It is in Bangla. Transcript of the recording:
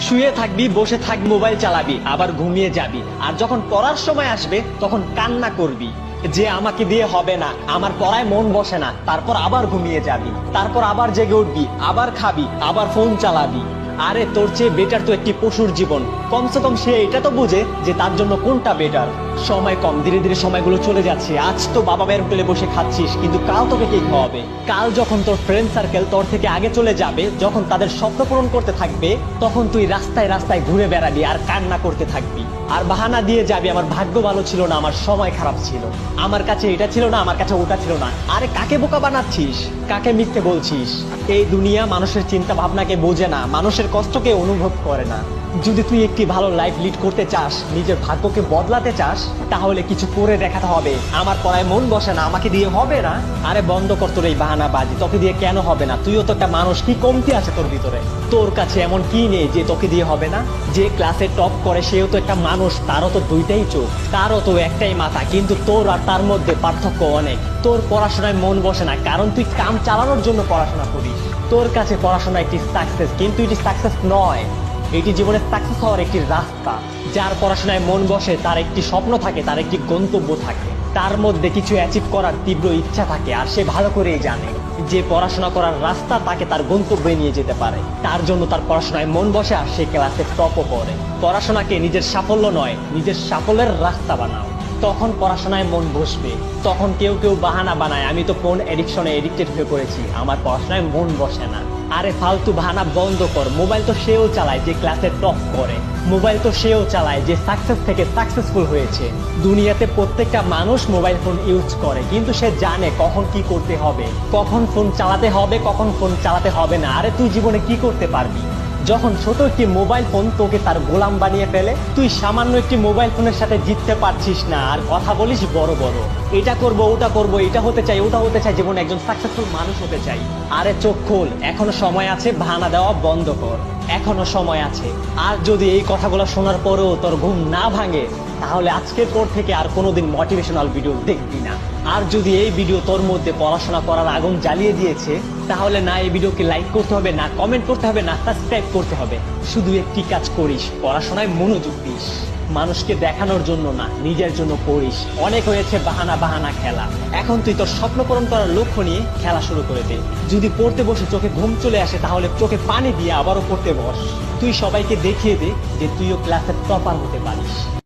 শুয়ে থাকবি, বসে থাক, মোবাইল চালাবি, আবার ঘুমিয়ে যাবি। আর যখন পড়ার সময় আসবে, তখন কান্না করবি। যে আমাকে দিয়ে হবে না, আমার পড়ায় মন বসে না, তারপর আবার ঘুমিয়ে যাবি, তারপর আবার জেগে উঠবি, আবার খাবি, আবার ফোন চালাবি। আরে তোর চেয়ে বেটার তো একটি পশুর জীবন। কমসে কম সে এটা তো বুঝে যে তার জন্য কোনটা বেটার সময় কম, ধীরে ধীরে সময়গুলো চলে যাচ্ছে। আজ তো বাবা মায়ের হোটেলে বসে খাচ্ছিস, কিন্তু কাল তোকে কে খাওয়াবে? কাল যখন তোর ফ্রেন্ড সার্কেল তোর থেকে আগে চলে যাবে, যখন তাদের স্বপ্ন পূরণ করতে থাকবে, তখন তুই রাস্তায় রাস্তায় ঘুরে বেড়াবি আর কান্না করতে থাকবি। আর বাহানা দিয়ে যাবি, আমার ভাগ্য ভালো ছিল না, আমার সময় খারাপ ছিল। আমার কাছে এটা ছিল না, আমার কাছে ওটা ছিল না। আরে কাকে বোকা বানাচ্ছিস? কাকে মিথ্যে বলছিস? এই দুনিয়া মানুষের চিন্তা ভাবনাকে বোঝে না, মানুষের কষ্টকে অনুভব করে না। যদি তুই একটি ভালো লাইফ লিড করতে চাস, নিজের ভাগ্যকে বদলাতে চাস, তাহলে কিছু করে দেখাতে হবে। আমার পড়ায় মন বসে না, আমাকে দিয়ে হবে না। আরে বন্ধ কর তোর এই বাহানা বাজি তোকে দিয়ে কেন হবে না? তুইও তো একটা মানুষ, কি কমতি আছে তোর ভিতরে? তোর কাছে এমন কি নেই যে তোকে দিয়ে হবে না? যে ক্লাসে টপ করে, সেও তো একটা মানুষ, তারও তো দুইটাই চোখ, তারও তো একটাই মাথা, কিন্তু তোর আর তার মধ্যে পার্থক্য অনেক। তোর পড়াশোনায় মন বসে না, কারণ তুই কাম চালানোর জন্য পড়াশোনা করিস। তোর কাছে পড়াশোনা একটি সাকসেস কিন্তু এটি সাকসেস নয়। এটি জীবনে সাকসেস হওয়ার একটি রাস্তা, যার পড়াশোনায় মন বসে, তার একটি স্বপ্ন থাকে, তার একটি গন্তব্য থাকে। তার মধ্যে কিছু অ্যাচিভ করার তীব্র ইচ্ছা থাকে, আর সে ভালো করেই জানে যে পড়াশোনা করার রাস্তা তাকে তার গন্তব্যে নিয়ে যেতে পারে। তার জন্য তার পড়াশোনায় মন বসে, আর সে ক্লাসে টপও করে পড়াশোনাকে নিজের সাফল্য নয়, নিজের সাফল্যের রাস্তা বানাও। তখন পড়াশোনায় মন বসবে। তখন কেউ কেউ বাহানা বানায়, আমি তো ফোন এডিকশনে এডিক্টেড হয়ে পড়েছি, আমার পড়াশোনায় মন বসে না। আরে ফালতু ভানা বন্ধ কর। মোবাইল তো সেও চালায় যে ক্লাসে টপ করে। মোবাইল তো সেও চালায় যে সাকসেস থেকে সাকসেসফুল হয়েছে। দুনিয়াতে প্রত্যেকটা মানুষ মোবাইল ফোন ইউজ করে, কিন্তু সে জানে কখন কি করতে হবে। কখন ফোন চালাতে হবে, কখন ফোন চালাতে হবে না। আরে তুই জীবনে কি করতে পারবি? যখন ছোট একটি মোবাইল ফোন তোকে তার গোলাম বানিয়ে ফেলে, তুই সামান্য একটি মোবাইল ফোনের সাথে জিততে পারছিস না। আর কথা বলিস বড় বড়। এটা করব, ওটা করব, এটা হতে চাই, ওটা হতে চাই, জীবনে একজন সাকসেসফুল মানুষ হতে চাই। আরে চোখ খোল, এখনও সময় আছে ভানা দেওয়া বন্ধ কর। এখনও সময় আছে। আর যদি এই কথাগুলো শোনার পরেও তোর ঘুম না ভাঙে, তাহলে আজকের পর থেকে আর কোনোদিন মোটিভেশনাল ভিডিও দেখবি না। আর যদি এই ভিডিও তোর মধ্যে পড়াশোনা করার আগুন জ্বালিয়ে দিয়েছে, তাহলে না এই ভিডিওকে লাইক করতে হবে, না কমেন্ট করতে হবে, না সাবস্ক্রাইব করতে হবে। শুধু একটি কাজ করিস, পড়াশোনায় মনোযোগ দিস। মানুষকে দেখানোর জন্য না, নিজের জন্য পড়িস অনেক হয়েছে বাহানা বাহানা খেলা। এখন তুই তোর স্বপ্ন পূরণ করার লক্ষ্য নিয়ে খেলা শুরু করে দে। যদি পড়তে বসে চোখে ঘুম চলে আসে, তাহলে চোখে পানি দিয়ে আবারও পড়তে বস। তুই সবাইকে দেখিয়ে দে যে তুইও ক্লাসের টপার হতে পারিস।